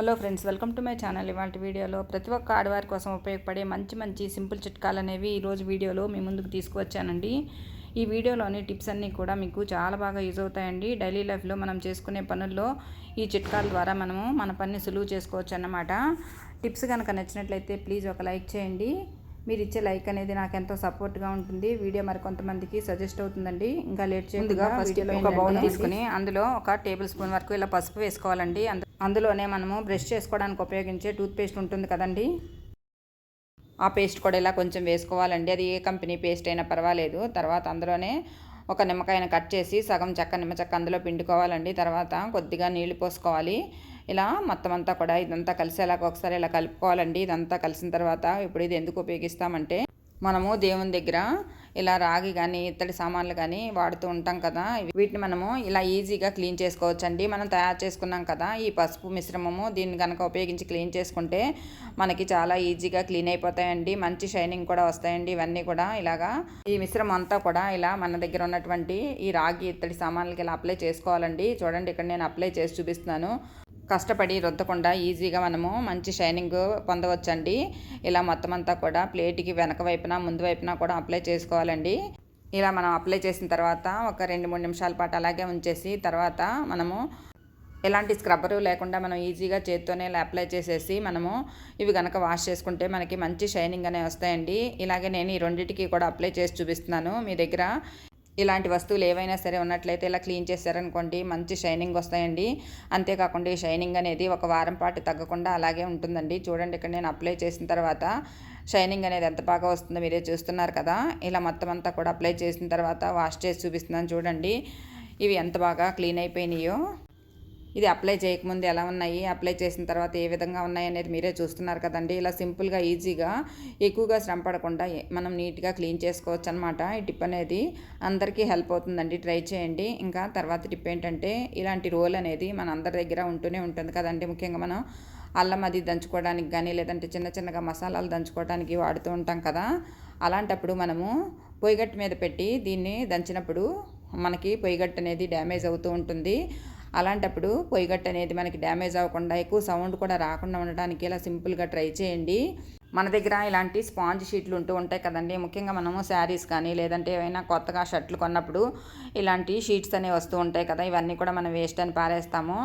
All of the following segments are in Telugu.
Hello friends welcome to my channel. ఇవాళ వీడియోలో ప్రతి ఒక్క ఆడవారి కోసం ఉపయోగపడే మంచి మంచి సింపుల్ చిట్కాలు అనేవి ఈరోజు వీడియోలో మీ ముందుకు తీసుకువచ్చానండి. ఈ వీడియోలోని టిప్స్ అన్నీ కూడా మీకు చాలా బాగా యూజ్ అవుతాయండి. డైలీ లైఫ్లో మనం చేసుకునే పనుల్లో ఈ చిట్కాల ద్వారా మనము మన పనిని సులువు చేసుకోవచ్చు అన్నమాట. టిప్స్ కనుక నచ్చినట్లయితే ప్లీజ్ ఒక లైక్ చేయండి. మీరు ఇచ్చే లైక్ అనేది నాకు ఎంతో సపోర్ట్గా ఉంటుంది. వీడియో మరి కొంతమందికి సజెస్ట్ అవుతుందండి. ఇంకా లేట్ చేయకుండా ఫస్ట్ ఒక బౌల్ తీసుకుని అందులో ఒక టేబుల్ స్పూన్ వరకు ఇలా పసుపు వేసుకోవాలండి. అందులోనే మనము బ్రష్ చేసుకోవడానికి ఉపయోగించే టూత్ పేస్ట్ ఉంటుంది కదండి. ఆ పేస్ట్ కూడా ఇలా కొంచెం వేసుకోవాలండి. అది ఏ కంపెనీ పేస్ట్ అయినా పర్వాలేదు. తర్వాత అందులోనే ఒక నిమ్మకాయను కట్ చేసి సగం చెక్క నిమ్మ చెక్క అందులో పిండుకోవాలండి. తర్వాత కొద్దిగా నీళ్ళు పోసుకోవాలి. ఇలా మొత్తం అంతా కూడా ఇదంతా కలిసేలాగా ఒకసారి ఇలా కలుపుకోవాలండి. ఇదంతా కలిసిన తర్వాత ఇప్పుడు ఇది ఎందుకు ఉపయోగిస్తామంటే మనము దేవుని దగ్గర ఇలా రాగి కానీ ఇత్తడి సామాన్లు కానీ వాడుతూ ఉంటాం కదా. వీటిని మనము ఇలా ఈజీగా క్లీన్ చేసుకోవచ్చండి. మనం తయారు చేసుకున్నాం కదా ఈ పసుపు మిశ్రమము. దీన్ని కనుక ఉపయోగించి క్లీన్ చేసుకుంటే మనకి చాలా ఈజీగా క్లీన్ అయిపోతాయండి. మంచి షైనింగ్ కూడా వస్తాయండి. ఇవన్నీ కూడా ఇలాగా ఈ మిశ్రమం అంతా కూడా ఇలా మన దగ్గర ఉన్నటువంటి ఈ రాగి ఇత్తడి సామాన్లకి ఇలా అప్లై చేసుకోవాలండి. చూడండి ఇక్కడ నేను అప్లై చేసి చూపిస్తున్నాను. కష్టపడి రుద్దకుండా ఈజీగా మనము మంచి షైనింగ్ పొందవచ్చండి. ఇలా మొత్తం అంతా కూడా ప్లేట్కి వెనక వైపున ముందు వైపున కూడా అప్లై చేసుకోవాలండి. ఇలా మనం అప్లై చేసిన తర్వాత ఒక రెండు మూడు నిమిషాల పాటు అలాగే ఉంచేసి తర్వాత మనము ఎలాంటి స్క్రబ్బరు లేకుండా మనం ఈజీగా చేత్తోనే ఇలా అప్లై చేసేసి మనము ఇవి కనుక వాష్ చేసుకుంటే మనకి మంచి షైనింగ్ అనేవి వస్తాయండి. ఇలాగే నేను ఈ రెండింటికి కూడా అప్లై చేసి చూపిస్తున్నాను. మీ దగ్గర ఇలాంటి వస్తువులు ఏవైనా సరే ఉన్నట్లయితే ఇలా క్లీన్ చేశారనుకోండి మంచి షైనింగ్ వస్తాయండి. అంతేకాకుండా ఈ షైనింగ్ అనేది ఒక వారం పాటు తగ్గకుండా అలాగే ఉంటుందండి. చూడండి ఇక్కడ నేను అప్లై చేసిన తర్వాత షైనింగ్ అనేది ఎంత బాగా వస్తుందో మీరే చూస్తున్నారు కదా. ఇలా మొత్తం అంతా కూడా అప్లై చేసిన తర్వాత వాష్ చేసి చూపిస్తున్నాను చూడండి. ఇవి ఎంత బాగా క్లీన్ అయిపోయినాయో. ఇది అప్లై చేయకముందు ఎలా ఉన్నాయి అప్లై చేసిన తర్వాత ఏ విధంగా ఉన్నాయి అనేది మీరే చూస్తున్నారు కదండి. ఇలా సింపుల్గా ఈజీగా ఎక్కువగా శ్రమ పడకుండా మనం నీట్గా క్లీన్ చేసుకోవచ్చు అనమాట ఈ టిప్ అనేది అందరికీ హెల్ప్ అవుతుందండి. ట్రై చేయండి. ఇంకా తర్వాత టిప్ ఏంటంటే ఇలాంటి రోల్ అనేది మన అందరి దగ్గర ఉంటూనే ఉంటుంది కదండి. ముఖ్యంగా మనం అల్లం అది దంచుకోవడానికి కానీ లేదంటే చిన్న చిన్నగా మసాలాలు దంచుకోవడానికి వాడుతూ ఉంటాం కదా. అలాంటప్పుడు మనము పొయ్యిగట్టు మీద పెట్టి దీన్ని దంచినప్పుడు మనకి పొయ్యిగట్టు అనేది డ్యామేజ్ అవుతూ ఉంటుంది. అలాంటప్పుడు పొయ్యిగట్టు అనేది మనకి డ్యామేజ్ అవ్వకుండా ఎక్కువ సౌండ్ కూడా రాకుండా ఉండడానికి ఇలా సింపుల్గా ట్రై చేయండి. మన దగ్గర ఇలాంటి స్పాంజ్ షీట్లు ఉంటూ ఉంటాయి కదండి. ముఖ్యంగా మనము శారీస్ కానీ లేదంటే ఏమైనా కొత్తగా షర్ట్లు కొన్నప్పుడు ఇలాంటి షీట్స్ అనేవి వస్తూ ఉంటాయి కదా. ఇవన్నీ కూడా మనం వేస్ట్ అని పారేస్తాము.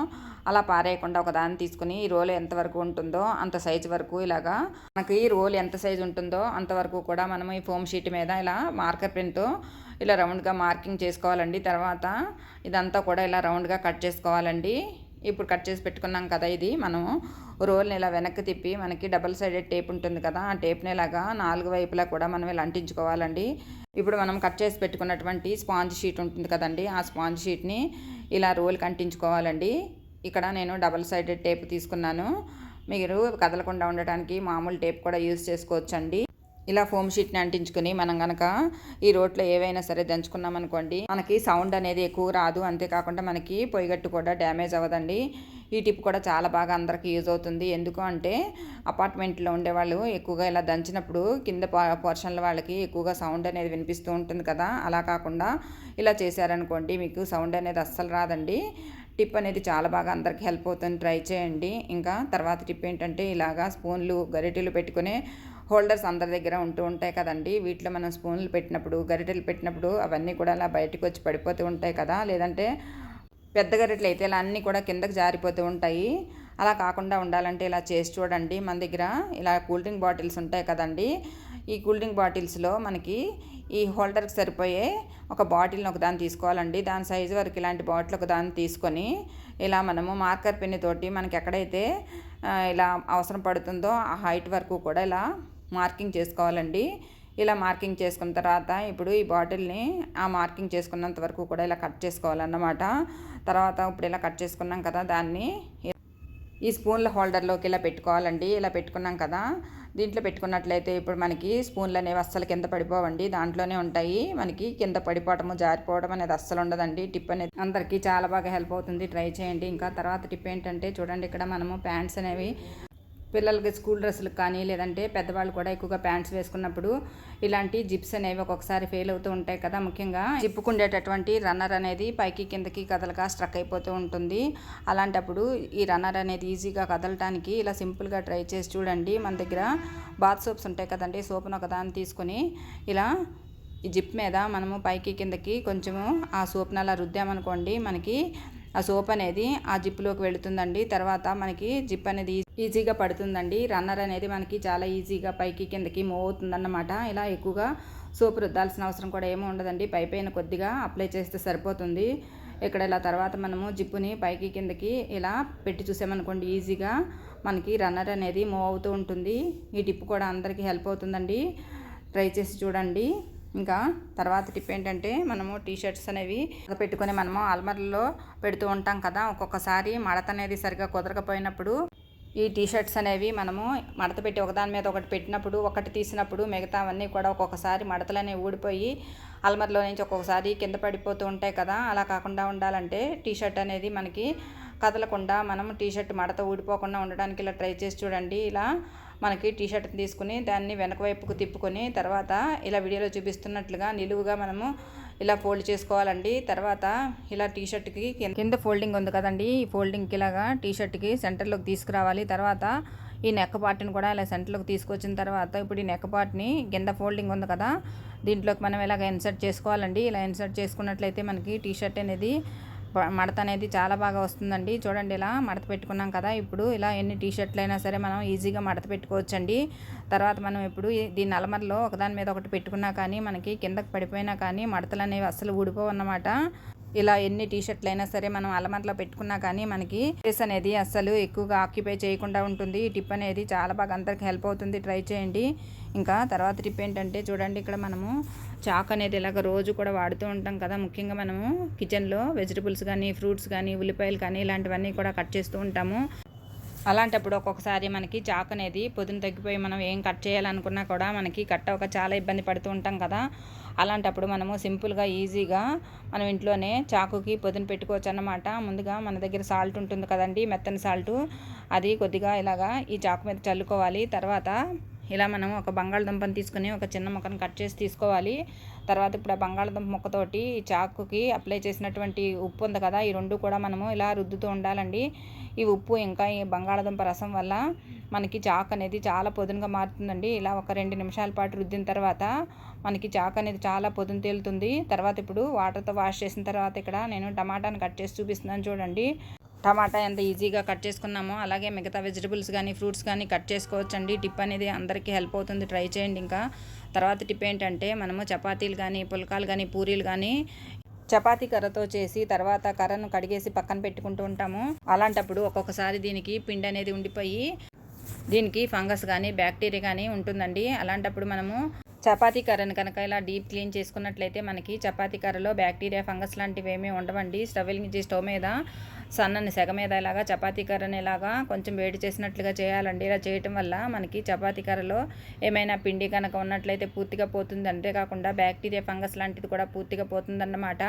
అలా పారేయకుండా ఒక దాన్ని తీసుకుని ఈ రోల్ ఎంతవరకు ఉంటుందో అంత సైజు వరకు ఇలాగా మనకి ఈ రోల్ ఎంత సైజు ఉంటుందో అంతవరకు కూడా మనం ఈ ఫోమ్ షీట్ మీద ఇలా మార్కర్ పెన్తో ఇలా రౌండ్గా మార్కింగ్ చేసుకోవాలండి. తర్వాత ఇదంతా కూడా ఇలా రౌండ్గా కట్ చేసుకోవాలండి. ఇప్పుడు కట్ చేసి పెట్టుకున్నాం కదా ఇది. మనం రోల్ని ఇలా వెనక్కి తిప్పి మనకి డబల్ సైడెడ్ టేప్ ఉంటుంది కదా ఆ టేప్ని ఇలాగా నాలుగు వైపులా కూడా మనం ఇలా అంటించుకోవాలండి. ఇప్పుడు మనం కట్ చేసి పెట్టుకున్నటువంటి స్పాంజ్ షీట్ ఉంటుంది కదండి ఆ స్పాంజ్ షీట్ని ఇలా రోల్కి అంటించుకోవాలండి. ఇక్కడ నేను డబల్ సైడెడ్ టేప్ తీసుకున్నాను. మీరు కదలకుండా ఉండటానికి మామూలు టేప్ కూడా యూజ్ చేసుకోవచ్చండి. ఇలా ఫోమ్ షీట్ని అంటించుకుని మనం కనుక ఈ రోట్లో ఏవైనా సరే దంచుకున్నాం అనుకోండి మనకి సౌండ్ అనేది ఎక్కువ రాదు. అంతేకాకుండా మనకి పొయ్యిగట్టు కూడా డ్యామేజ్ అవ్వదండి. ఈ టిప్ కూడా చాలా బాగా అందరికీ యూజ్ అవుతుంది. ఎందుకు అంటే అపార్ట్మెంట్లో ఉండేవాళ్ళు ఎక్కువగా ఇలా దంచినప్పుడు కింద పోర్షన్ల వాళ్ళకి ఎక్కువగా సౌండ్ అనేది వినిపిస్తూ ఉంటుంది కదా. అలా కాకుండా ఇలా చేశారనుకోండి మీకు సౌండ్ అనేది అస్సలు రాదండి. టిప్ అనేది చాలా బాగా అందరికీ హెల్ప్ అవుతుంది. ట్రై చేయండి. ఇంకా తర్వాత టిప్ ఏంటంటే ఇలాగా స్పూన్లు గరిటెలు పెట్టుకునే హోల్డర్స్ అందరి దగ్గర ఉంటూ ఉంటాయి కదండి. వీటిలో మనం స్పూన్లు పెట్టినప్పుడు గరిటెలు పెట్టినప్పుడు అవన్నీ కూడా అలా బయటకు వచ్చి పడిపోతూ ఉంటాయి కదా. లేదంటే పెద్ద గరిటెలు అయితే ఇలా అన్నీ కూడా కిందకి జారిపోతూ ఉంటాయి. అలా కాకుండా ఉండాలంటే ఇలా చేసి చూడండి. మన దగ్గర ఇలా కూల్ డ్రింక్ బాటిల్స్ ఉంటాయి కదండి. ఈ కూల్ డ్రింక్ బాటిల్స్లో మనకి ఈ హోల్డర్కి సరిపోయే ఒక బాటిల్ని ఒక దాన్ని తీసుకోవాలండి. దాని సైజు వరకు ఇలాంటి బాటిల్ ఒక దాన్ని తీసుకొని ఇలా మనము మార్కర్ పెన్ తోటి మనకి ఎక్కడైతే ఇలా అవసరం పడుతుందో ఆ హైట్ వరకు కూడా ఇలా మార్కింగ్ చేసుకోవాలండి. ఇలా మార్కింగ్ చేసుకున్న తర్వాత ఇప్పుడు ఈ బాటిల్ని ఆ మార్కింగ్ చేసుకున్నంత వరకు కూడా ఇలా కట్ చేసుకోవాలన్నమాట. తర్వాత ఇప్పుడు ఇలా కట్ చేసుకున్నాం కదా దాన్ని. ఈ స్పూన్ల హోల్డర్లోకి ఇలా పెట్టుకోవాలండి. ఇలా పెట్టుకున్నాం కదా. దీంట్లో పెట్టుకున్నట్లయితే ఇప్పుడు మనకి స్పూన్లు అనేవి అస్సలు కింద పడిపోవండి. దాంట్లోనే ఉంటాయి. మనకి కింద పడిపోవటము జారిపోవడం అనేది అస్సలు ఉండదండి. టిప్ అనేది అందరికీ చాలా బాగా హెల్ప్ అవుతుంది. ట్రై చేయండి. ఇంకా తర్వాత టిప్ ఏంటంటే చూడండి. ఇక్కడ మనము ప్యాంట్స్ అనేవి పిల్లలకి స్కూల్ డ్రెస్సులకు కానీ లేదంటే పెద్దవాళ్ళు కూడా ఎక్కువగా ప్యాంట్స్ వేసుకున్నప్పుడు ఇలాంటి జిప్స్ అనేవి ఒక్కొక్కసారి ఫెయిల్ అవుతూ ఉంటాయి కదా ముఖ్యంగా. జిప్పుకుండేటటువంటి రన్నర్ అనేది పైకి కిందకి కదలక స్ట్రక్ అయిపోతూ ఉంటుంది. అలాంటప్పుడు ఈ రన్నర్ అనేది ఈజీగా కదలటానికి ఇలా సింపుల్గా ట్రై చేసి చూడండి. మన దగ్గర బాత్ సోప్స్ ఉంటాయి కదండి సోప్ను ఒకదాన్ని తీసుకొని ఇలా ఈ జిప్ మీద మనము పైకి కిందకి కొంచెము ఆ సోప్ని అలా రుద్దామనుకోండి మనకి ఆ సోప్ అనేది ఆ జిప్లోకి వెళుతుందండి. తర్వాత మనకి జిప్ అనేది ఈజీగా పడుతుందండి. రన్నర్ అనేది మనకి చాలా ఈజీగా పైకి కిందకి మూవ్ అవుతుందన్నమాట. ఇలా ఎక్కువగా సోప్ రుద్దాల్సిన అవసరం కూడా ఏమీ ఉండదండి. పై పైన కొద్దిగా అప్లై చేస్తే సరిపోతుంది. ఇక్కడ ఇలా తర్వాత మనము జిప్పుని పైకి కిందకి ఇలా పెట్టి చూసామనుకోండి ఈజీగా మనకి రన్నర్ అనేది మూవ్ అవుతూ ఉంటుంది. ఈ టిప్ కూడా అందరికీ హెల్ప్ అవుతుందండి. ట్రై చేసి చూడండి. ఇంకా తర్వాత టిప్ ఏంటంటే మనము టీ షర్ట్స్ అనేవి పెట్టుకొని మనము అల్మర్లో పెడుతూ ఉంటాం కదా ఒక్కొక్కసారి మడత అనేది సరిగా కుదరకపోయినప్పుడు ఈ టీ షర్ట్స్ అనేవి మనము మడత పెట్టి ఒకదాని మీద ఒకటి పెట్టినప్పుడు ఒకటి తీసినప్పుడు మిగతావన్నీ కూడా ఒక్కొక్కసారి మడతలు అనేవి ఊడిపోయి అల్మర్లో నుంచి ఒక్కొక్కసారి కింద పడిపోతూ ఉంటాయి కదా. అలా కాకుండా ఉండాలంటే టీ షర్ట్ అనేది మనకి కదలకుండా మనం టీ షర్ట్ మడత ఊడిపోకుండా ఉండడానికి ఇలా ట్రై చేసి చూడండి. ఇలా మనకి టీ షర్ట్ తీసుకుని దాన్ని వెనక వైపుకు తిప్పుకొని తర్వాత ఇలా వీడియోలో చూపిస్తున్నట్లుగా నిలువుగా మనము ఇలా ఫోల్డ్ చేసుకోవాలండి. తర్వాత ఇలా టీ షర్ట్కి కింద ఫోల్డింగ్ ఉంది కదండి. ఈ ఫోల్డింగ్కి ఇలాగా టీ షర్ట్కి సెంటర్లోకి తీసుకురావాలి. తర్వాత ఈ నెక్ పార్ట్ని కూడా ఇలా సెంటర్లోకి తీసుకొచ్చిన తర్వాత ఇప్పుడు ఈ నెక్ పార్ట్ని కింద ఫోల్డింగ్ ఉంది కదా దీంట్లోకి మనం ఇలాగ ఇన్సర్ట్ చేసుకోవాలండి. ఇలా ఇన్సర్ట్ చేసుకున్నట్లయితే మనకి టీ షర్ట్ అనేది మడత అనేది చాలా బాగా వస్తుందండి. చూడండి ఇలా మడత పెట్టుకున్నాం కదా ఇప్పుడు ఇలా ఎన్ని టీ షర్ట్లు అయినా సరే మనం ఈజీగా మడత పెట్టుకోవచ్చండి. తర్వాత మనం ఇప్పుడు దీని అలమరలో ఒకదాని మీద ఒకటి పెట్టుకున్నా కానీ మనకి కిందకి పడిపోయినా కానీ మడతలు అనేవి అస్సలు ఊడిపోవు అన్నమాట. ఇలా ఎన్ని టీ షర్ట్లు అయినా సరే మనం అలమరలో పెట్టుకున్నా కానీ మనకి ఫేస్ అనేది అస్సలు ఎక్కువగా ఆక్యుపై చేయకుండా ఉంటుంది. ఈ టిప్ అనేది చాలా బాగా అందరికి హెల్ప్ అవుతుంది. ట్రై చేయండి. ఇంకా తర్వాత టిప్ ఏంటంటే చూడండి ఇక్కడ మనము చాక్ అనేది ఇలాగ రోజు కూడా వాడుతూ ఉంటాం కదా. ముఖ్యంగా మనము కిచెన్లో వెజిటబుల్స్ కానీ ఫ్రూట్స్ కానీ ఉల్లిపాయలు కానీ ఇలాంటివన్నీ కూడా కట్ చేస్తూ ఉంటాము. అలాంటప్పుడు ఒక్కొక్కసారి మనకి చాక్ అనేది పొద్దున తగ్గిపోయి మనం ఏం కట్ చేయాలనుకున్నా కూడా మనకి కట్ అవ్వక చాలా ఇబ్బంది పడుతూ ఉంటాం కదా. అలాంటప్పుడు మనము సింపుల్గా ఈజీగా మనం ఇంట్లోనే చాకుకి పొద్దున పెట్టుకోవచ్చు అన్నమాట. ముందుగా మన దగ్గర సాల్ట్ ఉంటుంది కదండి మెత్తని సాల్ట్. అది కొద్దిగా ఇలాగా ఈ చాకు మీద చల్లుకోవాలి. తర్వాత ఇలా మనం ఒక బంగాళదుంపను తీసుకుని ఒక చిన్న ముక్కను కట్ చేసి తీసుకోవాలి. తర్వాత ఇప్పుడు ఆ బంగాళదుంప ముక్కతోటి చాకుకి అప్లై చేసినటువంటి ఉప్పు ఉంది కదా ఈ రెండు కూడా మనము ఇలా రుద్దుతూ ఉండాలండి. ఈ ఉప్పు ఇంకా ఈ బంగాళదుంప రసం వల్ల మనకి చాకు అనేది చాలా పొదునుగా మారుతుందండి. ఇలా ఒక రెండు నిమిషాల పాటు రుద్దిన తర్వాత మనకి చాకు అనేది చాలా పొదును తేలుతుంది. తర్వాత ఇప్పుడు వాటర్తో వాష్ చేసిన తర్వాత ఇక్కడ నేను టమాటాని కట్ చేసి చూపిస్తున్నాను చూడండి. టమాటా ఎంత ఈజీగా కట్ చేసుకున్నామో అలాగే మిగతా వెజిటబుల్స్ కానీ ఫ్రూట్స్ కానీ కట్ చేసుకోవచ్చండి. టిప్ అనేది అందరికీ హెల్ప్ అవుతుంది. ట్రై చేయండి ఇంకా. తర్వాత టిప్ ఏంటంటే మనము చపాతీలు కానీ పుల్కాలు కానీ పూరీలు కానీ చపాతీ కర్రతో చేసి తర్వాత కర్రను కడిగేసి పక్కన పెట్టుకుంటూ ఉంటాము. అలాంటప్పుడు ఒక్కొక్కసారి దీనికి పిండి అనేది ఉండిపోయి దీనికి ఫంగస్ కానీ బ్యాక్టీరియా కానీ ఉంటుందండి. అలాంటప్పుడు మనము చపాతీ కర్రను కనుక ఇలా డీప్ క్లీన్ చేసుకున్నట్లయితే మనకి చపాతీ కర్రలో బ్యాక్టీరియా ఫంగస్ లాంటివి ఏమీ ఉండవండి. స్టవ్ వెలిగించి స్టవ్ మీద సన్నని సెగ మీద ఇలాగా చపాతీ కర్రని ఇలాగా కొంచెం వేడి చేసినట్లుగా చేయాలండి. ఇలా చేయటం వల్ల మనకి చపాతీ కర్రలో ఏమైనా పిండి కనుక ఉన్నట్లయితే పూర్తిగా పోతుంది. అంతేకాకుండా బ్యాక్టీరియా ఫంగస్ లాంటిది కూడా పూర్తిగా పోతుందన్నమాట.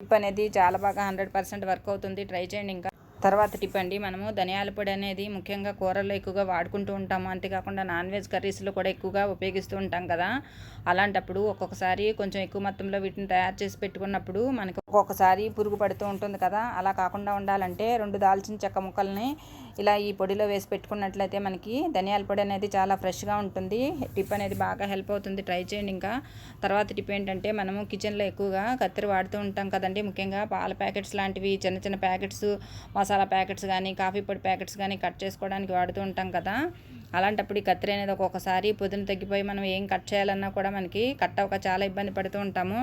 టిప్ అనేది చాలా బాగా హండ్రెడ్ పర్సెంట్ వర్క్ అవుతుంది. ట్రై చేయండి ఇంకా. తర్వాత టిప్ అండి మనము ధనియాల పొడి అనేది ముఖ్యంగా కూరల్లో ఎక్కువగా వాడుకుంటూ ఉంటాము. అంతేకాకుండా నాన్ వెజ్ కర్రీస్లో కూడా ఎక్కువగా ఉపయోగిస్తూ ఉంటాం కదా. అలాంటప్పుడు ఒక్కొక్కసారి కొంచెం ఎక్కువ మొత్తంలో వీటిని తయారు చేసి పెట్టుకున్నప్పుడు మనకి ఒక్కొక్కసారి పురుగు పడుతూ ఉంటుంది కదా. అలా కాకుండా ఉండాలంటే రెండు దాల్చిన చెక్క ముక్కల్ని ఇలా ఈ పొడిలో వేసి పెట్టుకున్నట్లయితే మనకి ధనియాల పొడి అనేది చాలా ఫ్రెష్గా ఉంటుంది. టిప్ అనేది బాగా హెల్ప్ అవుతుంది. ట్రై చేయండి ఇంకా. తర్వాత టిప్ ఏంటంటే మనము కిచెన్లో ఎక్కువగా కత్తెర వాడుతూ ఉంటాం కదండి. ముఖ్యంగా పాల ప్యాకెట్స్ లాంటివి చిన్న చిన్న ప్యాకెట్స్ మసాలా ప్యాకెట్స్ కానీ కాఫీ పొడి ప్యాకెట్స్ కానీ కట్ చేసుకోవడానికి వాడుతూ ఉంటాం కదా. అలాంటప్పుడు ఈ కత్తిరి అనేది ఒక్కొక్కసారి పొద్దున తగ్గిపోయి మనం ఏం కట్ చేయాలన్నా కూడా మనకి కట్ అవ్వక చాలా ఇబ్బంది పడుతూ ఉంటాము.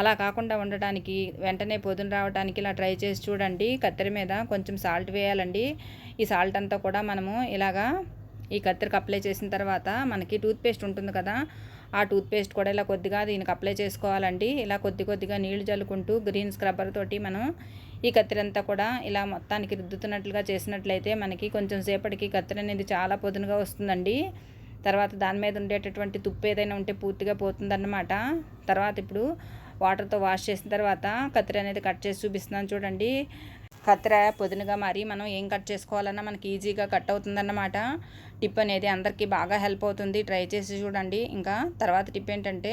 అలా కాకుండా ఉండటానికి వెంటనే పొద్దున రావడానికి ఇలా ట్రై చేసి చూడండి. కత్తెర మీద కొంచెం సాల్ట్ వేయాలండి. ఈ సాల్ట్ అంతా కూడా మనము ఇలాగా ఈ కత్తెరకు అప్లై చేసిన తర్వాత మనకి టూత్పేస్ట్ ఉంటుంది కదా ఆ టూత్పేస్ట్ కూడా ఇలా కొద్దిగా దీనికి అప్లై చేసుకోవాలండి. ఇలా కొద్ది కొద్దిగా నీళ్ళు చల్లుకుంటూ గ్రీన్ స్క్రబ్బర్ తోటి మనం ఈ కత్తిరంతా కూడా ఇలా మొత్తానికి రుద్దుతున్నట్లుగా చేసినట్లయితే మనకి కొంచెం సేపటికి కత్తిర అనేది చాలా పొదునుగా వస్తుందండి. తర్వాత దాని మీద ఉండేటటువంటి తుప్పు ఏదైనా ఉంటే పూర్తిగా పోతుందన్నమాట. తర్వాత ఇప్పుడు వాటర్తో వాష్ చేసిన తర్వాత కత్తిరి అనేది కట్ చేసి చూపిస్తున్నాను చూడండి. కత్తెర పొదునుగా మరి మనం ఏం కట్ చేసుకోవాలన్నా మనకి ఈజీగా కట్ అవుతుందన్నమాట. టిప్ అనేది అందరికీ బాగా హెల్ప్ అవుతుంది. ట్రై చేసి చూడండి. ఇంకా తర్వాత టిప్ ఏంటంటే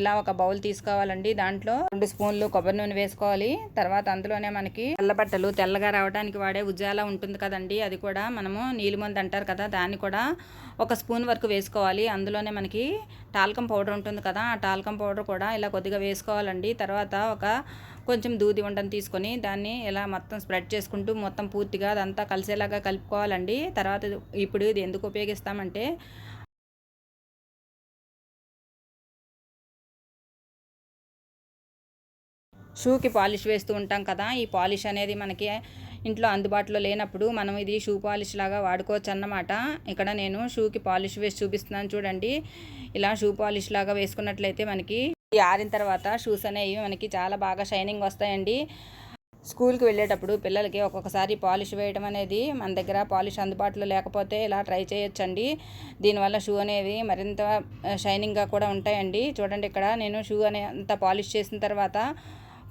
ఇలా ఒక బౌల్ తీసుకోవాలండి. దాంట్లో రెండు స్పూన్లు కొబ్బరి నూనె వేసుకోవాలి. తర్వాత అందులోనే మనకి తెల్లబట్టలు తెల్లగా రావడానికి వాడే ఉజ్జాల ఉంటుంది కదండి. అది కూడా మనము నీలిమంది అంటారు కదా దాన్ని కూడా ఒక స్పూన్ వరకు వేసుకోవాలి. అందులోనే మనకి టాల్కం పౌడర్ ఉంటుంది కదా ఆ టాల్కం పౌడర్ కూడా ఇలా కొద్దిగా వేసుకోవాలండి. తర్వాత ఒక కొంచెం దూది ఉండని తీసుకొని దాన్ని ఇలా మొత్తం స్ప్రెడ్ చేసుకుంటూ మొత్తం పూర్తిగా అదంతా కలిసేలాగా కలుపుకోవాలండి. తర్వాత ఇప్పుడు ఇది ఎందుకు ఉపయోగిస్తామంటే షూకి పాలిష్ వేస్తూ ఉంటాం కదా ఈ పాలిష్ అనేది మనకి ఇంట్లో అందుబాటులో లేనప్పుడు మనం ఇది షూ పాలిష్ లాగా వాడుకోవచ్చు అన్నమాట. ఇక్కడ నేను షూకి పాలిష్ వేసి చూపిస్తున్నాను చూడండి. ఇలా షూ పాలిష్ లాగా వేసుకున్నట్లయితే మనకి ఆరిన తర్వాత షూస్ అనేవి మనకి చాలా బాగా షైనింగ్ వస్తాయండి. స్కూల్కి వెళ్ళేటప్పుడు పిల్లలకి ఒక్కొక్కసారి పాలిష్ వేయడం అనేది మన దగ్గర పాలిష్ అందుబాటులో లేకపోతే ఇలా ట్రై చేయొచ్చండి. దీనివల్ల షూ అనేవి మరింత షైనింగ్గా కూడా ఉంటాయండి. చూడండి ఇక్కడ నేను షూ అనే అంత పాలిష్ చేసిన తర్వాత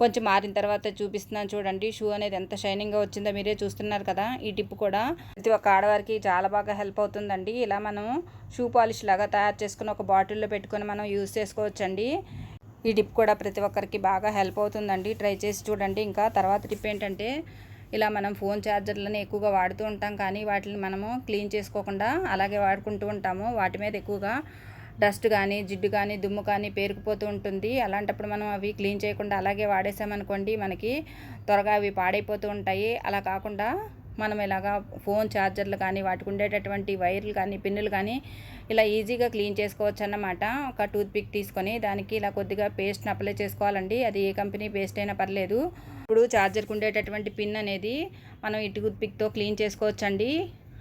కొంచెం మారిన తర్వాత చూపిస్తున్నాను చూడండి. షూ అనేది ఎంత షైనింగ్గా వచ్చిందో మీరే చూస్తున్నారు కదా ఈ టిప్ కూడా. ప్రతి ఒక్క ఆడవారికి చాలా బాగా హెల్ప్ అవుతుందండి. ఇలా మనం షూ పాలిష్ లాగా తయారు చేసుకుని ఒక బాటిల్లో పెట్టుకొని మనం యూజ్ చేసుకోవచ్చండి. ఈ టిప్ కూడా ప్రతి ఒక్కరికి బాగా హెల్ప్ అవుతుందండి. ట్రై చేసి చూడండి. ఇంకా తర్వాత టిప్ ఏంటంటే ఇలా మనం ఫోన్ ఛార్జర్లను ఎక్కువగా వాడుతూ ఉంటాం కానీ వాటిని మనము క్లీన్ చేసుకోకుండా అలాగే వాడుకుంటూ ఉంటాము. వాటి మీద ఎక్కువగా డస్ట్ కానీ జిడ్డు కానీ దుమ్ము కానీ పేరుకుపోతూ ఉంటుంది. అలాంటప్పుడు మనం అవి క్లీన్ చేయకుండా అలాగే వాడేసామనుకోండి మనకి త్వరగా అవి పాడైపోతూ ఉంటాయి. అలా కాకుండా మనం ఇలాగా ఫోన్ ఛార్జర్లు కానీ వాటికి ఉండేటటువంటి వైర్లు కానీ పిన్నులు కానీ ఇలా ఈజీగా క్లీన్ చేసుకోవచ్చు అన్నమాట ఒక టూత్ పిక్ తీసుకొని దానికి ఇలా కొద్దిగా పేస్ట్ని అప్లై చేసుకోవాలండి. అది ఏ కంపెనీ పేస్ట్ అయినా పర్లేదు. ఇప్పుడు ఛార్జర్కి ఉండేటటువంటి పిన్ అనేది మనం ఈ టూత్ పిక్తో క్లీన్ చేసుకోవచ్చండి.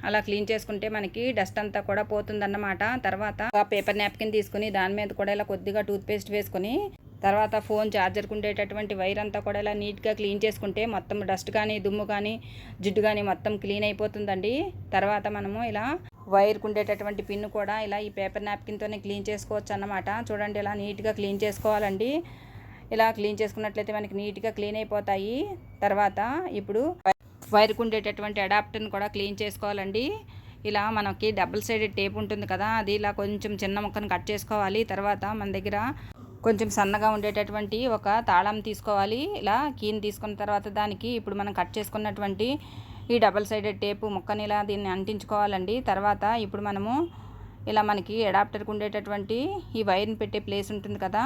అలా క్లీన్ చేసుకుంటే మనకి డస్ట్ అంతా కూడా పోతుందన్నమాట. తర్వాత పేపర్ నాప్కిన్ తీసుకుని దాని మీద కూడా ఇలా కొద్దిగా టూత్పేస్ట్ వేసుకొని తర్వాత ఫోన్ ఛార్జర్కి ఉండేటటువంటి వైర్ అంతా కూడా ఇలా నీట్గా క్లీన్ చేసుకుంటే మొత్తం డస్ట్ కానీ దుమ్ము కానీ జిడ్డు కానీ మొత్తం క్లీన్ అయిపోతుందండి. తర్వాత మనము ఇలా వైర్కి ఉండేటటువంటి పిన్ కూడా ఇలా ఈ పేపర్ నాప్కిన్తోనే క్లీన్ చేసుకోవచ్చు అన్నమాట చూడండి ఇలా నీట్గా క్లీన్ చేసుకోవాలండి. ఇలా క్లీన్ చేసుకున్నట్లయితే మనకి నీట్గా క్లీన్ అయిపోతాయి. తర్వాత ఇప్పుడు వైర్కు ఉండేటటువంటి అడాప్టర్ని కూడా క్లీన్ చేసుకోవాలండి. ఇలా మనకి డబుల్ సైడెడ్ టేప్ ఉంటుంది కదా అది ఇలా కొంచెం చిన్న ముక్కను కట్ చేసుకోవాలి. తర్వాత మన దగ్గర కొంచెం సన్నగా ఉండేటటువంటి ఒక తాళం తీసుకోవాలి. ఇలా కీని తీసుకున్న తర్వాత దానికి ఇప్పుడు మనం కట్ చేసుకున్నటువంటి ఈ డబల్ సైడెడ్ టేపు ముక్కని ఇలా దీన్ని అంటించుకోవాలండి. తర్వాత ఇప్పుడు మనము ఇలా మనకి అడాప్టర్కి ఉండేటటువంటి ఈ వైర్ని పెట్టే ప్లేస్ ఉంటుంది కదా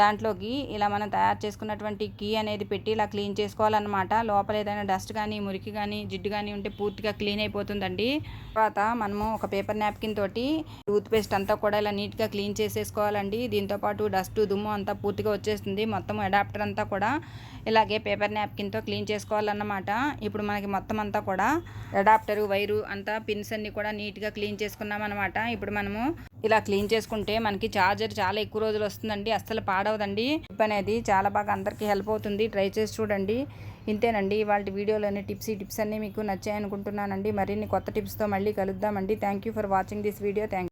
దాంట్లోకి ఇలా మనం తయారు చేసుకున్నటువంటి కీ అనేది పెట్టి ఇలా క్లీన్ చేసుకోవాలన్నమాట. లోపల ఏదైనా డస్ట్ కానీ మురికి కానీ జిడ్డు కానీ ఉంటే పూర్తిగా క్లీన్ అయిపోతుందండి. తర్వాత మనము ఒక పేపర్ నాప్కిన్ తోటి టూత్ పేస్ట్ అంతా కూడా ఇలా నీట్గా క్లీన్ చేసేసుకోవాలండి. దీంతోపాటు డస్ట్ దుమ్ము అంతా పూర్తిగా వచ్చేస్తుంది. మొత్తం అడాప్టర్ అంతా కూడా ఇలాగే పేపర్ నాప్కిన్తో క్లీన్ చేసుకోవాలన్నమాట. ఇప్పుడు మనకి మొత్తం అంతా కూడా అడాప్టరు వైరు అంతా పిన్స్ అన్ని కూడా నీట్గా క్లీన్ చేసుకున్నాం అనమాట ఇప్పుడు మనము ఇలా క్లీన్ చేసుకుంటే మనకి ఛార్జర్ చాలా ఎక్కువ రోజులు వస్తుందండి అస్సలు పాడవదండి. టిప్ అనేది చాలా బాగా అందరికీ హెల్ప్ అవుతుంది. ట్రై చేసి చూడండి. ఇంతేనండి. ఇవాళ వీడియోలోని టిప్స్ ఈ టిప్స్ అన్నీ మీకు నచ్చాయనుకుంటున్నానండి. మరిన్ని కొత్త టిప్స్తో మళ్ళీ కలుద్దామండి. Thank you for watching this video thank